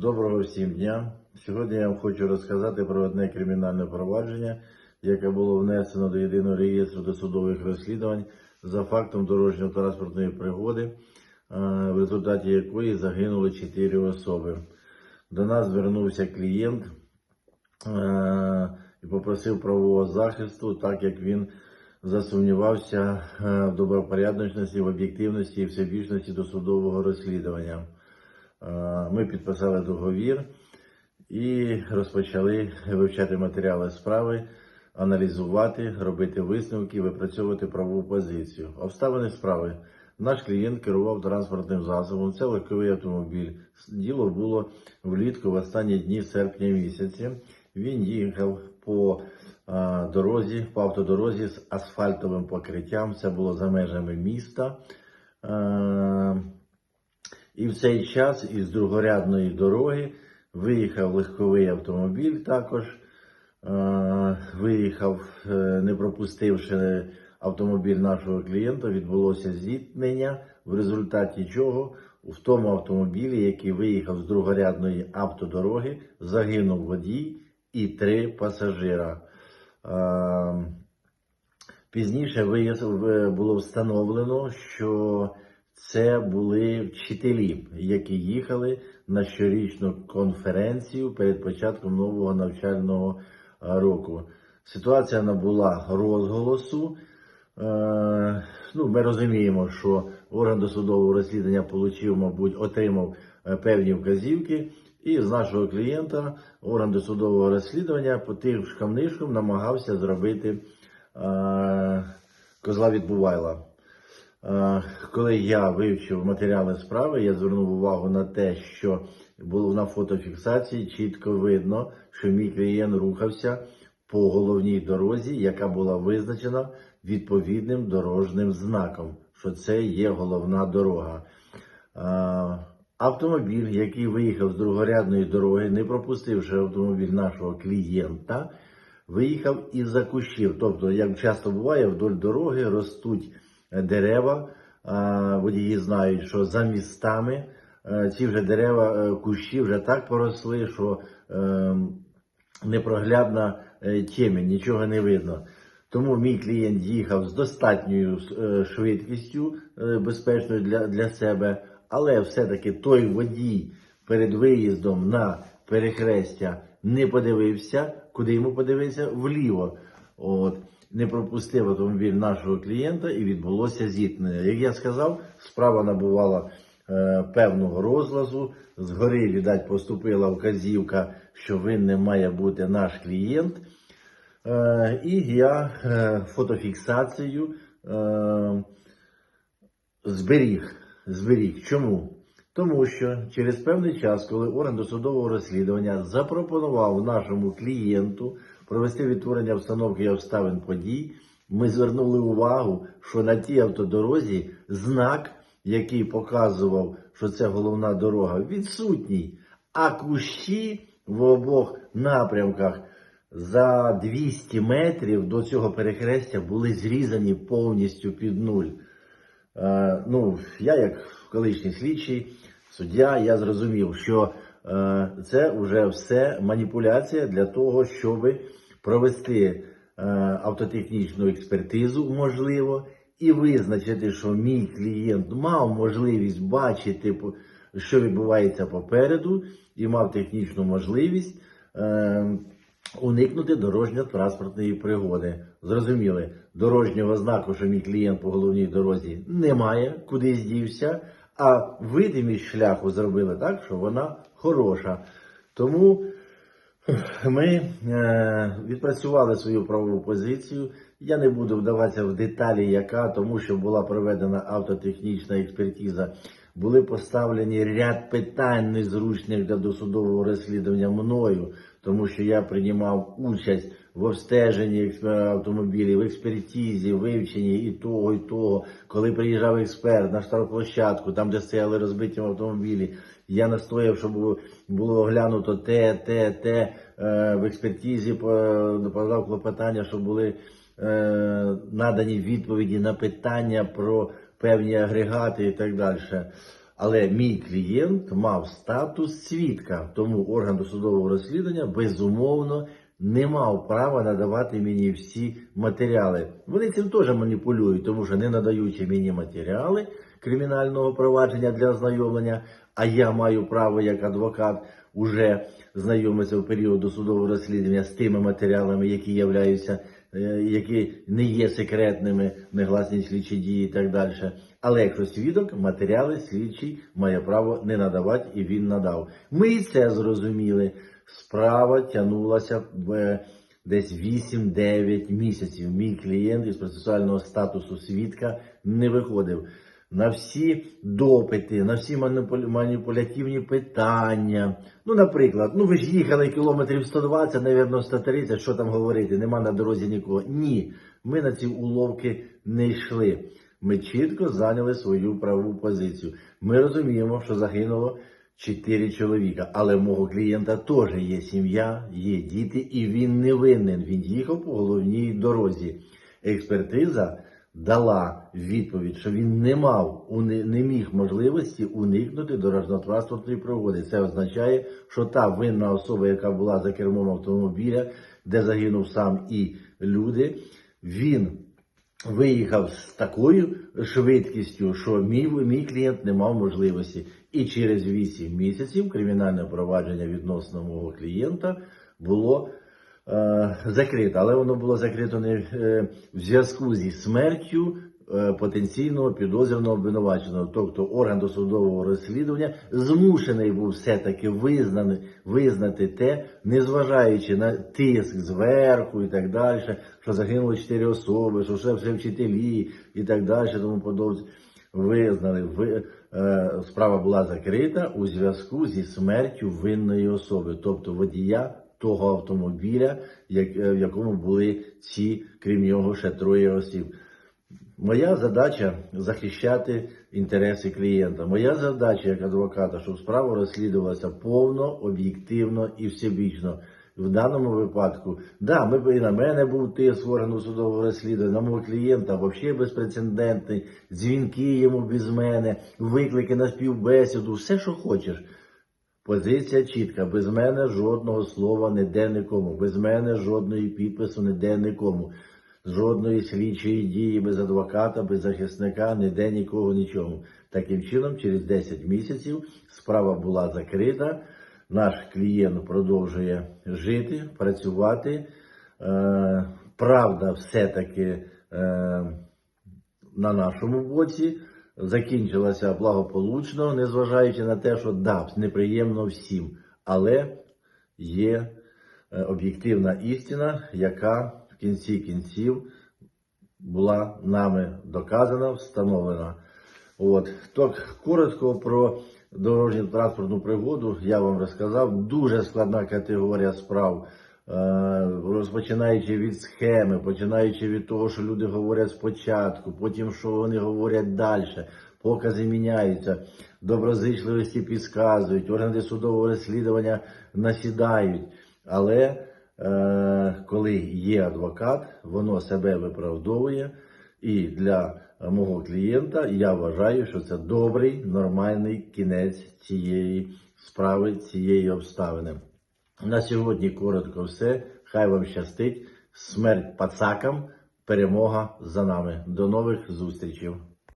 Доброго всім дня. Сьогодні я вам хочу розказати про одне кримінальне провадження, яке було внесено до єдиного реєстру досудових розслідувань за фактом дорожньо-транспортної пригоди, е, в результаті якої загинули 4 особи. До нас звернувся клієнт е, і попросив правового захисту, так як він засумнівався е, в добропорядності, в об'єктивності і всебічності досудового розслідування. Е, Ми підписали договір і розпочали вивчати матеріали справи, аналізувати, робити висновки, випрацьовувати правову позицію. Обставини справи. Наш клієнт керував транспортним засобом. Це легковий автомобіль. Діло було влітку в останні дні серпня місяці. Він їхав по е, дорозі, по автодорозі з асфальтовим покриттям. Це було за межами міста. Е, і в цей час із другорядної дороги виїхав легковий автомобіль також. Е, виїхав, е, не пропустивши автомобіль нашого клієнта, відбулося зіткнення, в результаті чого в тому автомобілі, який виїхав з другорядної автодороги, загинув водій і три пасажира. Е, Пізніше вияс- було встановлено, що це були вчителі, які їхали на щорічну конференцію перед початком нового навчального е, року. Ситуація набула розголосу. Е, ну, ми розуміємо, що орган досудового розслідування получив, мабуть, отримав е, певні вказівки, і з нашого клієнта орган досудового розслідування по тим шкамнишкам намагався зробити козла відбувайла. Коли я вивчив матеріали справи, я звернув увагу на те, що було на фотофіксації чітко видно, що мій клієнт рухався по головній дорозі, яка була визначена відповідним дорожним знаком, що це є головна дорога. Автомобіль, який виїхав з другорядної дороги, не пропустивши автомобіль нашого клієнта, виїхав із-за кущів. Тобто, як часто буває, вдоль дороги ростуть дерева. Водії знають, що за містами е, ці вже дерева, е, кущі вже так поросли, що е, непроглядна е, темінь, нічого не видно. Тому мій клієнт їхав з достатньою швидкістю, безпечною для, для себе, але все-таки той водій перед виїздом на перехрестя не подивився, куди йому подивився вліво. От, не пропустив автомобіль нашого клієнта і відбулося зіткнення. Як я сказав, справа набувала е, певного розлазу. Згори, віддать, поступила вказівка, що винним має бути наш клієнт. Е, і я е, фотофіксацію е, зберіг. зберіг. Чому? Тому що через певний час, коли орган досудового розслідування запропонував нашому клієнту провести відтворення обстановки і обставин подій, ми звернули увагу, що на тій автодорозі знак, який показував, що це головна дорога, відсутній, а кущі в обох напрямках за 200 метрів до цього перехрестя були зрізані повністю під нуль. Е, ну, я, як колишній слідчий, суддя, я зрозумів, що це вже все маніпуляція для того, щоб провести е, автотехнічну експертизу, можливо, і визначити, що мій клієнт мав можливість бачити, що відбувається попереду, і мав технічну можливість. Е, Уникнути дорожньо-транспортної пригоди. Зрозуміли, дорожнього знаку, що мій клієнт по головній дорозі немає, куди здівся, а видимість шляху зробили так, що вона хороша. Тому ми е, відпрацювали свою правову позицію. Я не буду вдаватися в деталі, яка, тому що була проведена автотехнічна експертиза. Були поставлені ряд питань незручних для досудового розслідування мною, тому що я приймав участь в обстеженні автомобілів, в експертизі, вивченні і того, і того. Коли приїжджав експерт на штрафплощадку, там, де стояли розбиті автомобілі, я настояв, щоб було- оглянуто те, те, те. Е, В експертизі по- подав клопотання, щоб були е, надані відповіді на питання про певні агрегати і так далі. Але мій клієнт мав статус свідка, тому орган досудового розслідування безумовно не мав права надавати мені всі матеріали. Вони цим теж маніпулюють, тому що не надаючи мені матеріали кримінального провадження для ознайомлення, а я маю право як адвокат уже знайомитися в період досудового розслідування з тими матеріалами, які являються, е, які не є секретними, негласні слідчі дії і так далі. Але якщо свідок, матеріали слідчий має право не надавати, і він надав. Ми і це зрозуміли. Справа тягнулася десь 8-9 місяців. Мій клієнт із процесуального статусу свідка не виходив. На всі допити, на всі маніпулятивні питання. Ну, наприклад, ну ви ж їхали кілометрів 120, навірно, 130, що там говорити, нема на дорозі нікого. Ні, ми на ці уловки не йшли. Ми чітко зайняли свою правову позицію. Ми розуміємо, що загинуло чотири чоловіка, але в мого клієнта теж є сім'я, є діти, і він не винен. Він їхав по головній дорозі. Експертиза дала відповідь, що він не мав, не міг можливості уникнути дорожньо-транспортної пригоди. Це означає, що та винна особа, яка була за кермом автомобіля, де загинув сам і люди, він виїхав з такою швидкістю, що мій, мій клієнт не мав можливості. І через 8 місяців кримінальне провадження відносно мого клієнта було е, закрите. Але воно було закрито не е, в зв'язку зі смертю потенційного підозрюваного обвинуваченого. Тобто орган досудового розслідування змушений був все-таки визнати, те, незважаючи на тиск зверху і так далі, що загинуло чотири особи, що ще все вчителі і так далі, тому подобне. Визнали, ви, е, справа була закрита у зв'язку зі смертю винної особи, тобто водія того автомобіля, як, е, в якому були ці, крім нього, ще троє осіб. Моя задача захищати інтереси клієнта. Моя задача як адвоката, щоб справа розслідувалася повно, об'єктивно і всебічно. В даному випадку, да, ми і на мене був тиск органу судового розслідування, на мого клієнта взагалі безпрецедентний, дзвінки йому без мене, виклики на співбесіду, все, що хочеш. Позиція чітка, без мене жодного слова ніде нікому, без мене жодної підпису ніде нікому, жодної слідчої дії без адвоката, без захисника, ніде нікого нічому. Таким чином, через 10 місяців справа була закрита. Наш клієнт продовжує жити, працювати. Е, правда, все-таки е, на нашому боці закінчилася благополучно, незважаючи на те, що да, неприємно всім, але є е, об'єктивна істина, яка в кінці кінців була нами доказана, встановлена. От так коротко про дорожню транспортну пригоду я вам розказав. Дуже складна категорія справ. Е, Розпочинаючи від схеми, починаючи від того, що люди говорять спочатку, потім що вони говорять далі, покази міняються, доброзичливості підказують, органи судового розслідування насідають. Але коли є адвокат, воно себе виправдовує. І для мого клієнта я вважаю, що це добрий, нормальний кінець цієї справи, цієї обставини. На сьогодні коротко все. Хай вам щастить. Смерть пацакам, перемога за нами. До нових зустрічей.